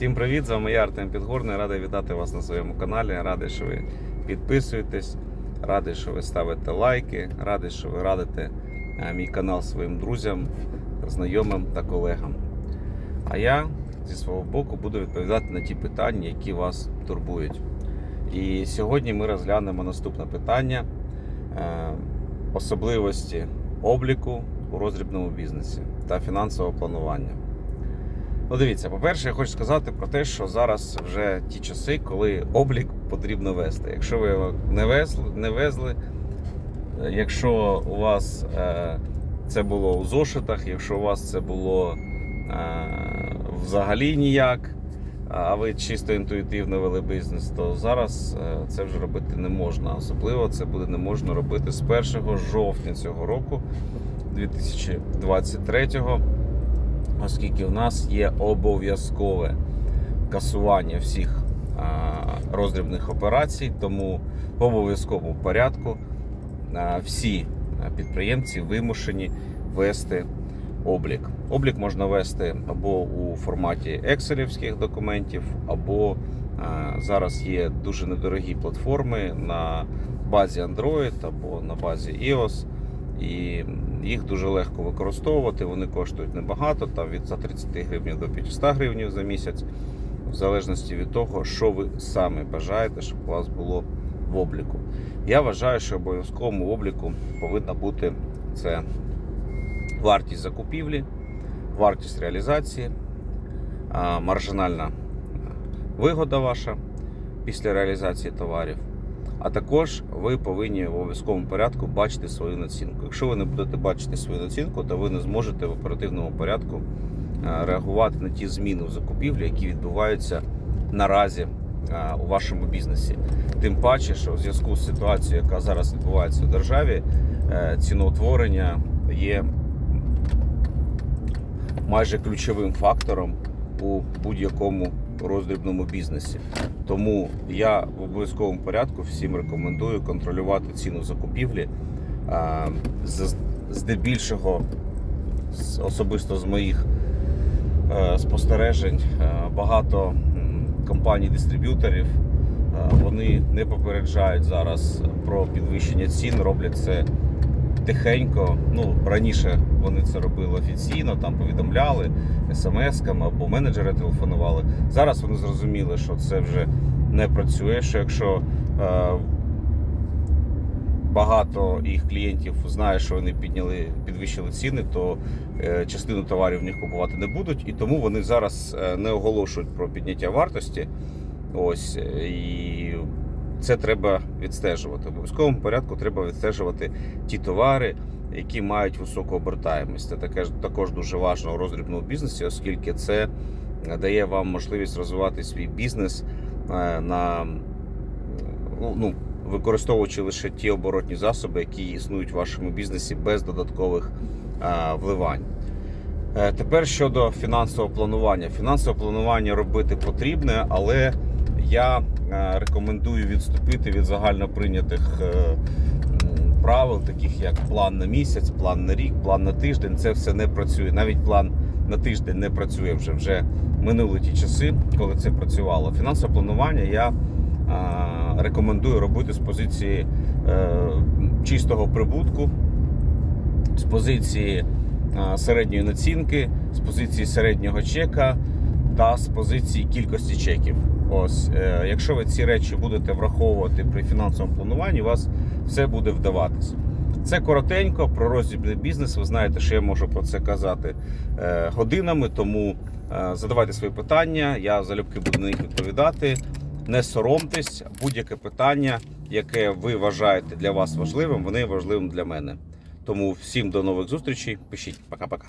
Всім привіт! З вами я Артем Підгорний. Радий вітати вас на своєму каналі. Радий, що ви підписуєтесь, радий, що ви ставите лайки, радий, що ви радите е, мій канал своїм друзям, знайомим та колегам. А я зі свого боку буду відповідати на ті питання, які вас турбують. І сьогодні ми розглянемо наступне питання: е, особливості обліку у роздрібному бізнесі та фінансового планування. Ну, дивіться, по-перше, я хочу сказати про те, що зараз вже ті часи, коли облік потрібно вести. Якщо ви його не везли, не везли е, якщо у вас е, це було у зошитах, якщо у вас це було е, взагалі ніяк, а ви чисто інтуїтивно вели бізнес, то зараз це вже робити не можна. Особливо це буде не можна робити з 1 жовтня цього року, 2023 оскільки в нас є обов'язкове касування всіх роздрібних операцій, тому в обов'язковому порядку всі підприємці вимушені вести облік. Облік можна вести або у форматі екселівських документів, або зараз є дуже недорогі платформи на базі Android або на базі iOS. І їх дуже легко використовувати. Вони коштують небагато, там від 130 гривень до 500 гривень за місяць, в залежності від того, що ви саме бажаєте, щоб у вас було в обліку. Я вважаю, що обов'язковому обліку повинна бути це вартість закупівлі, вартість реалізації, маржинальна вигода ваша після реалізації товарів. А також ви повинні в обов'язковому порядку бачити свою націнку. Якщо ви не будете бачити свою націнку, то ви не зможете в оперативному порядку е, реагувати на ті зміни в закупівлі, які відбуваються наразі е, у вашому бізнесі. Тим паче, що в зв'язку з ситуацією, яка зараз відбувається в державі, е, ціноутворення є майже ключовим фактором у будь-якому роздрібному бізнесі. Тому я в обов'язковому порядку всім рекомендую контролювати ціну закупівлі. Здебільшого, особисто з моїх е, спостережень, е, багато компаній-дистриб'юторів е, вони не попереджають зараз про підвищення цін, роблять це тихенько. Ну раніше вони це робили офіційно, там повідомляли смс-ками або менеджери телефонували. Зараз вони зрозуміли, що це вже не працює. Що якщо е, багато їх клієнтів знає, що вони підняли, підвищили ціни, то е, частину товарів в них купувати не будуть, і тому вони зараз е, не оголошують про підняття вартості. Ось е, і це треба відстежувати. В обов'язковому порядку треба відстежувати ті товари, які мають високу обертаємість. Це таке також дуже важливо роздрібному бізнесі, оскільки це дає вам можливість розвивати свій бізнес е, на ну, ну, використовуючи лише ті оборотні засоби, які існують в вашому бізнесі без додаткових е, вливань. Е, Тепер щодо фінансового планування. Фінансове планування робити потрібне, але я е, рекомендую відступити від загально прийнятих е, правил, таких як план на місяць, план на рік, план на тиждень. Це все не працює. Навіть план на тиждень не працює вже. Вже минули ті часи, коли це працювало. Фінансове планування я е, рекомендую робити з позиції чистого прибутку, з позиції середньої націнки, з позиції середнього чека та з позиції кількості чеків. Ось, е, якщо ви ці речі будете враховувати при фінансовому плануванні, у вас все буде вдаватись. Це коротенько про роздібний бізнес. Ви знаєте, що я можу про це казати е, годинами, тому е, задавайте свої питання. Я залюбки буду на них відповідати. Не соромтесь, будь-яке питання, яке ви вважаєте для вас важливим, вони важливим для мене. Тому всім до нових зустрічей. Пишіть, пока-пока.